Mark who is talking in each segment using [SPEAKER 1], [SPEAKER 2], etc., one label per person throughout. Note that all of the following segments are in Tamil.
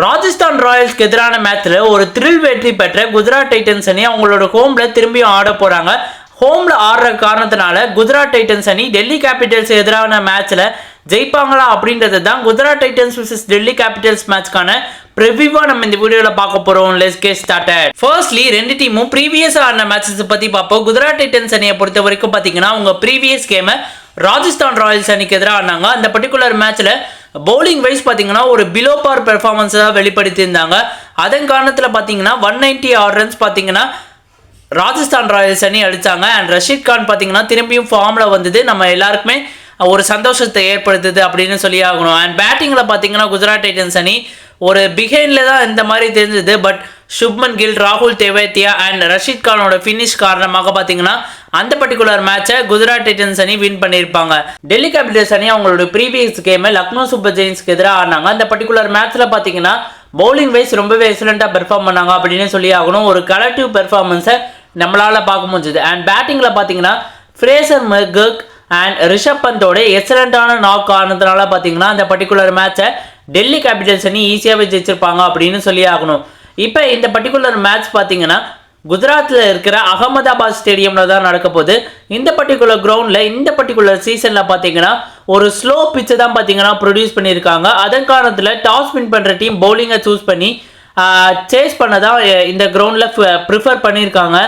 [SPEAKER 1] ராஜஸ்தான் ராயல்ஸ்க்கு எதிரான மேட்ச்ல ஒரு த்ரில் வெற்றி பெற்ற குஜராத் டைட்டன்ஸ் அணி அவங்களோட ஹோம்ல திரும்பியும் ஆட போறாங்க. ஹோம்ல ஆடுற காரணத்தினால குஜராத் டைட்டன்ஸ் அணி டெல்லி கேபிட்டல்ஸ் எதிரான மேட்ச்ல ஜெயிப்பாங்களா அப்படின்றது தான் Gujarat titans versus Delhi capitals மேட்ச்க்கான ப்ரிவியூவா நம்ம இந்த வீடியோல பார்க்க போறோம். லெஸ் கே ஸ்டார்டட் ஃபர்ஸ்ட்லி ரெண்டு டீமும் ப்ரீவியஸ் ஆடின மேட்சஸ் பத்தி பார்ப்போம். குஜராத் டைட்டன்ஸ் அணியை பொறுத்த வரைக்கும் பாத்தீங்கன்னா அவங்க ப்ரீவியஸ் கேமை ராஜஸ்தான் ராயல்ஸ் அணிக்கு எதிராக ஆனாங்க அந்த பர்டிகுலர் மேட்ச்ல பவுலிங் வைஸ் பார்த்தீங்கன்னா ஒரு பிலோ பார் பெர்ஃபார்மன்ஸ் தான் வெளிப்படுத்தியிருந்தாங்க. அதன் காரணத்தில் பார்த்தீங்கன்னா ஒன் நைன்டி ஆறு ரன்ஸ் பார்த்தீங்கன்னா ராஜஸ்தான் ராயல்ஸ் அணி அடித்தாங்க அண்ட் ரஷீத் கான் பார்த்தீங்கன்னா திரும்பியும் ஃபார்மில் வந்தது. நம்ம எல்லாருக்குமே ஒரு சந்தோஷத்தை ஏற்படுத்துது அப்படின்னு சொல்லி ஆகணும். அண்ட் பேட்டிங்கில் பார்த்தீங்கன்னா குஜராத் டைட்டன்ஸ் அணி ஒரு பிகைனில் தான் இந்த மாதிரி தெரிஞ்சது. பட் சுப்மன் கில் ராகுல் தேவேத்தியா அண்ட் ரஷித் கானோட ஃபினிஷ் காரணமாக பார்த்தீங்கன்னா அந்த பர்டிகுலர் மேட்சை குஜராத் டைட்டன்ஸ் அணி வின் பண்ணியிருப்பாங்க. டெல்லி கேபிட்டல்ஸ் அணி அவங்களோட ப்ரீவியஸ் கேமை லக்னோ சூப்பர் ஜெயின்ஸ்க்கு எதிராக ஆடினாங்க. அந்த பர்டிகுலர் மேட்ச்சில் பார்த்தீங்கன்னா பவுலிங் வைஸ் ரொம்பவே எக்ஸலண்ட்டாக பெர்ஃபார்ம் பண்ணாங்க அப்படின்னு சொல்லி ஆகணும். ஒரு கலெக்டிவ் பெர்ஃபார்மன்ஸை நம்மளால் பார்க்க முடிஞ்சது. அண்ட் பேட்டிங்கில் பார்த்தீங்கன்னா ஃப்ரேசர் மெர்கக் அண்ட் ரிஷப் பந்தோட எக்ஸலண்ட்டான நாக் ஆனதுனால பார்த்தீங்கன்னா அந்த பர்டிகுலர் மேட்சை டெல்லி கேபிட்டல்ஸ் அணி ஈஸியாகவே ஜெயிச்சிருப்பாங்க அப்படின்னு சொல்லி ஆகணும். இப்போ இந்த பர்டிகுலர் மேட்ச் பார்த்தீங்கன்னா குஜராத்தில் இருக்கிற அகமதாபாத் ஸ்டேடியமில் தான் நடக்க போகுது. இந்த பர்டிகுலர் கிரவுண்டில் இந்த பர்டிகுலர் சீசனில் பார்த்தீங்கன்னா ஒரு ஸ்லோ பிச்சை தான் பார்த்தீங்கன்னா ப்ரொடியூஸ் பண்ணியிருக்காங்க. அதன் காரணத்தில் டாஸ் வின் பண்ணுற டீம் பவுலிங்கை சூஸ் பண்ணி சேஸ் பண்ண தான் இந்த கிரவுண்டில் ப்ரிஃபர் பண்ணியிருக்காங்க.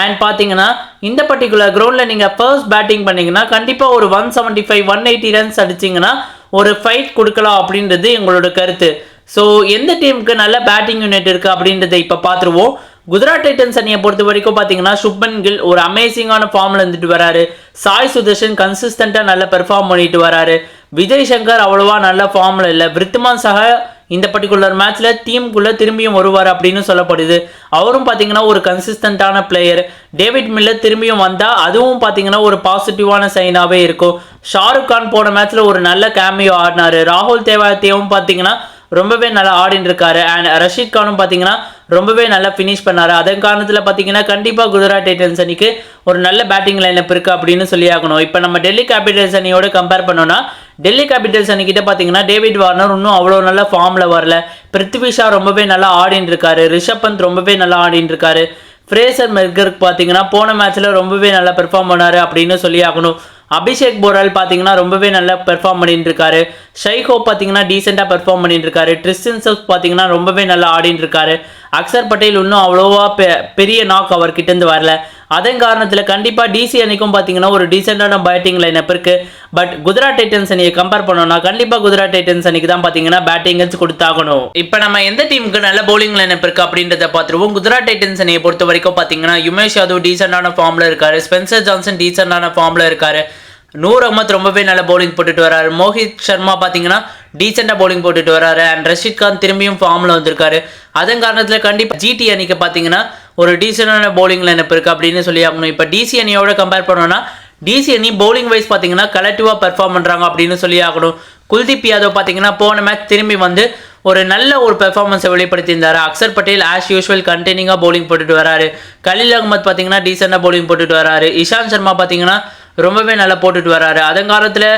[SPEAKER 1] அண்ட் பார்த்தீங்கன்னா இந்த பர்டிகுலர் கிரவுண்டில் நீங்கள் ஃபர்ஸ்ட் பேட்டிங் பண்ணிங்கன்னா கண்டிப்பாக ஒரு one seventy five one eighty runs அடிச்சிங்கன்னா ஒரு ஃபைட் கொடுக்கலாம் அப்படின்றது எங்களோட கருத்து. ஸோ எந்த டீமுக்கு நல்ல பேட்டிங் யூனிட் இருக்குது அப்படின்றத இப்போ பார்த்துருவோம். குஜராத் டைட்டன்ஸ் அணியை பொறுத்த வரைக்கும் பார்த்தீங்கன்னா சுப்மன் கில் ஒரு அமேசிங்கான ஃபார்மில் இருந்துட்டு வராரு. சாய் சுதர்ஷன் கன்சிஸ்டண்ட்டாக நல்லா பெர்ஃபார்ம் பண்ணிட்டு வராரு. விஜய் சங்கர் அவ்வளோவா நல்ல ஃபார்மில் இல்லை. விருத்துமான் சஹா இந்த பர்டிகுலர் மேட்ச்சில் டீமுக்குள்ளே திரும்பியும் வருவார் அப்படின்னு சொல்லப்படுது. அவரும் பார்த்தீங்கன்னா ஒரு கன்சிஸ்டண்ட்டான பிளேயர் டேவிட் மில்லர் திரும்பியும் வந்தால் அதுவும் பார்த்தீங்கன்னா ஒரு பாசிட்டிவான சைனாகவே இருக்கும். ஷாருக் கான் போன மேட்ச்சில் ஒரு நல்ல கேமியோ ஆடினார். ராகுல் தேவாத்தியவும் பார்த்தீங்கன்னா ரொம்பவே நல்லா ஆடின்னு இருக்காரு அண்ட் ரஷீத் கானும் பார்த்தீங்கன்னா ரொம்பவே நல்லா ஃபினிஷ் பண்ணார். அதன் காரணத்தில் பார்த்தீங்கன்னா கண்டிப்பாக குஜராத் டைட்டன்ஸ் அணிக்கு ஒரு நல்ல பேட்டிங் லைனப் இருக்கு அப்படின்னு சொல்லி ஆகணும் இப்போ நம்ம டெல்லி கேபிட்டல்ஸ் அணியோட கம்பேர் பண்ணோம்னா டெல்லி கேபிட்டல்ஸ் அணிக்கிட்ட பார்த்தீங்கன்னா டேவிட் வார்னர் இன்னும் அவ்வளோ நல்ல ஃபார்மில் வரல. பிருத்வி ஷா ரொம்பவே நல்லா ஆடின்னு இருக்காரு ரிஷப் பந்த் ரொம்பவே நல்லா ஆடின்னு இருக்காரு ஃப்ரேசர் மெர்கருக்கு பார்த்தீங்கன்னா போன மேட்ச்சில் ரொம்பவே நல்லா பெர்ஃபார்ம் பண்ணாரு அப்படின்னு சொல்லி ஆகணும் அபிஷேக் போரால் பார்த்தீங்கன்னா ரொம்பவே நல்லா பெர்ஃபார்ம் பண்ணிட்டு இருக்காரு ஷைகோ பார்த்தீங்கன்னா டீசெண்டாக பெர்ஃபார்ம் பண்ணிட்டு இருக்காரு ட்ரிஸ்டன் சவுஸ் பார்த்தீங்கன்னா ரொம்பவே நல்லா ஆடிட்டு இருக்காரு அக்சர் பட்டேல் இன்னும் அவ்வளோவா பெ- பெரிய நாக் அவர்கிட்ட இருந்து வரல. அதன் காரணத்தில் கண்டிப்பாக டிசி அணிக்கும் பார்த்தீங்கன்னா ஒரு டீசெண்டான பேட்டிங் லைனப் இருக்குது பட் குஜராத் டைட்டன்ஸ் அணியை கம்பேர் பண்ணோம்னா கண்டிப்பாக குஜராத் டைட்டன்ஸ் அணிக்கு தான் பார்த்தீங்கன்னா பேட்டிங் கொடுத்தாகணும். இப்போ நம்ம எந்த டீமுக்கு நல்ல பவுலிங் லைனப் இருக்குது அப்படின்றத பார்த்துருவோம். குஜராத் டைட்டன்ஸ் அணியை பொறுத்த வரைக்கும் பார்த்தீங்கன்னா யுமேஷ் யாதவ் டீசெண்டான ஃபார்மில் இருக்காரு. ஸ்பென்சர் ஜான்சன் டீசெண்டான ஃபார்மில் இருக்காரு. நூர் அகமத் ரொம்பவே நல்ல பவுலிங் போட்டுட்டு வராரு. மோஹித் சர்மா பார்த்தீங்கன்னா டீசெண்டாக பவுலிங் போட்டுட்டு வராரு. அண்ட் ரஷித் கான் திரும்பியும் ஃபார்மில் வந்திருக்காரு. அதன் காரணத்தில் கண்டிப்பாக ஜிடி அணிக்கு பார்த்தீங்கன்னா ஒரு டீசெண்டான பவுலிங் லைனப் இருக்குது அப்படின்னு சொல்லி ஆகணும். இப்போ டிசி அணியோட கம்பேர் பண்ணோன்னா டிசி அணி பவுலிங் வைஸ் பார்த்தீங்கன்னா கலெக்டிவாக பெர்ஃபார்ம் பண்ணுறாங்க அப்படின்னு சொல்லி ஆகணும். குல்தீப் யாதவ் பார்த்தீங்கன்னா போன மேட்ச் திரும்பி வந்து ஒரு நல்ல ஒரு பெர்ஃபார்மன்ஸை வெளிப்படுத்தியிருந்தார். அக்சர் பட்டேல் ஆஸ் யூஷுவல் கண்டெய்னிங்காக பவுலிங் போட்டுட்டு வராரு. கலில் அகமத் பார்த்தீங்கன்னா டீசெண்டாக பவுலிங் போட்டுட்டு வராரு. இஷாந்த் சர்மா பார்த்தீங்கன்னா ரொம்பவே நல்லா போட்டுட்டு வராரு. அதன் காலத்தில்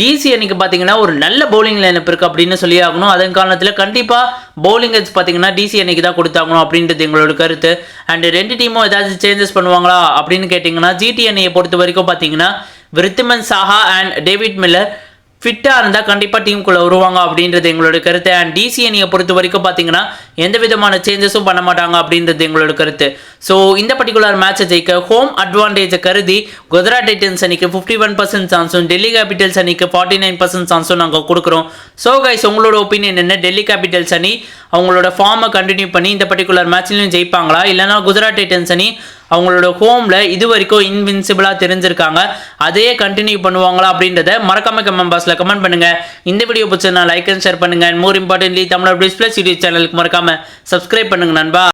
[SPEAKER 1] டிசி அன்னைக்கு பார்த்தீங்கன்னா ஒரு நல்ல பவுலிங் லைனப் இருக்குது அப்படின்னு சொல்லி ஆகணும். அதன் காரணத்தில் கண்டிப்பாக பவுலிங் எட்ஸ் பார்த்தீங்கன்னா டிசி அன்னைக்கு தான் கொடுத்தாகணும் அப்படின்றது எங்களோட கருத்து. அண்ட் ரெண்டு டீமும் ஏதாச்சும் சேஞ்சஸ் பண்ணுவாங்களா அப்படின்னு கேட்டிங்கன்னா ஜிடி பொறுத்த வரைக்கும் பார்த்தீங்கன்னா Wriddhiman Saha and David Miller ஃபிட்டாக இருந்தால் கண்டிப்பாக டீமுக்குள்ளே வருவாங்க அப்படின்றது எங்களோட கருத்து. அண்ட் டிசி அணியை பொறுத்த வரைக்கும் பார்த்தீங்கன்னா எந்த விதமான சேஞ்சஸும் பண்ண மாட்டாங்க அப்படின்றது எங்களோட கருத்து. ஸோ இந்த பர்டிகுலர் மேட்சை ஜெயிக்க ஹோம் அட்வான்டேஜை கருதி குஜராத் டைட்டன்ஸ் அணிக்கு ஃபிஃப்டி ஒன் பர்சன்ட் சான்ஸும் டெல்லி கேபிட்டல்ஸ் அணிக்கு ஃபார்ட்டி நைன் பர்சன்ட் சான்ஸும் நாங்கள் கொடுக்குறோம். ஸோ கைஸ் உங்களோட ஒப்பீனியன் என்ன? டெல்லி கேபிட்டல்ஸ் அணி அவங்களோட ஃபார்மை கண்டினியூ பண்ணி இந்த பர்டிகுலர் மேட்ச்லையும் ஜெயிப்பாங்களா? இல்லைனா குஜராத் டைட்டன்ஸ் அணி அவங்களோட ஹோமில் இது வரைக்கும் இன்வின்சிபிளாக தெரிஞ்சிருக்காங்க. அதையே கண்டினியூ பண்ணுவாங்களா அப்படின்றத மறக்காம கமெண்ட் பாக்ஸில் கமெண்ட் பண்ணுங்க. இந்த வீடியோ பிடிச்சதுனா லைக் அண்ட் ஷேர் பண்ணுங்கள் and more importantly Tamil Displus YouTube சேனலுக்கு மறக்காம சப்ஸ்கிரைப் பண்ணுங்க நண்பா.